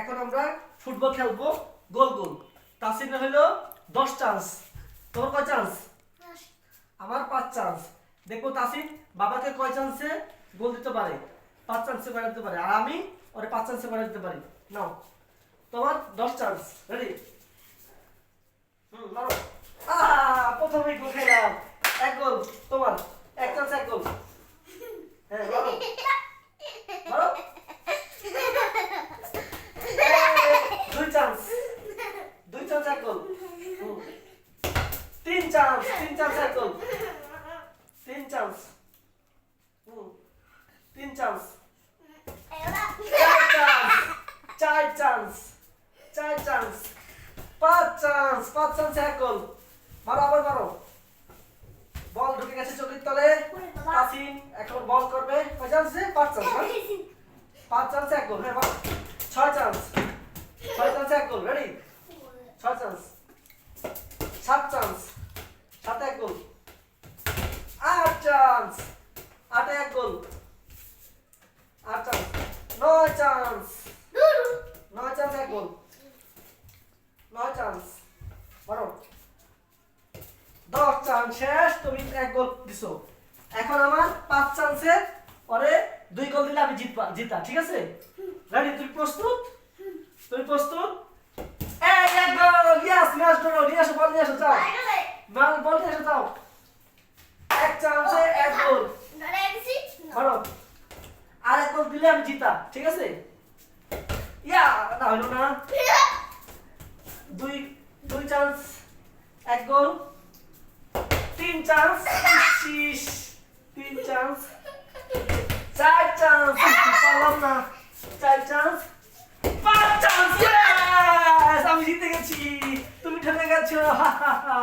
এখন আমরা ফুটবল খেলব। গোল গোল। তাসিনে হলো দশ চান্স তোমার কয় চান্স আমার পাঁচ চান্স দেখব তাসিন বাবাকে কয় চান্সে গোল দিতে পারে? পাঁচ চান্সে করে দিতে পারে। আর আমি ওরে পাঁচ চান্সে করে দিতে পারি। নাও। তোমার দশ চান্স রেডি হুম মারো প্রথমে গোল খেলাম। এক গোল। তোমার। এক চান্স এক গোল হ্যাঁ মারো মারো দুই চান্স দুই চান্স এক গোল হুম। তিন চান্স তিন চান্স এক তিন চান্স হুম। তিন চান্স চার চান্স চার চান্স পাঁচ চান্স পাঁচ চান্স এক গোল মারো আবার মারো। বল ঢুকে গেছে চোখের তলে। তাসিন এখন বল করবে। কয় চান্সে পাঁচ চান্স পাঁচ? চান্স এক গোল হ্যাঁ মারো ছয় চান্স ছয় চান্স এক গোল রেডি ছয় চান্স সাত চান্স সাতে এক গোল আট চান্স আটে এক গোল আট চান্স নয় চান্স নয় চান্স এক গোল নয় চান্স বলো দশ চান্স শেষ তুমি এক গোল দিছো। এখন আমার পাঁচ চান্সে পরে দুই গোল দিলে আমি জিতবা জিতা ঠিক আছে? রেডি তুমি প্রস্তুত? তুমি প্রস্তুত? এই এক গোল ইয়েস ম্যাচ ড্র নিয়ে আসো বল নিয়ে আসো যাও। বল বল নিয়ে আসো যাও। এক চান্সে এক গোল আর এক গোল দিলে আমি জিতা ঠিক আছে? ইয়া, না হলো না। দুই দুই চান্স এক গোল তিন চান্স শীষ তিন চান্স চার চান্স পারলাম না। চার চান্স পাঁচ চান্স আমি জিতে গেছি। তুমি ঠকে গেছো, হা হা হা।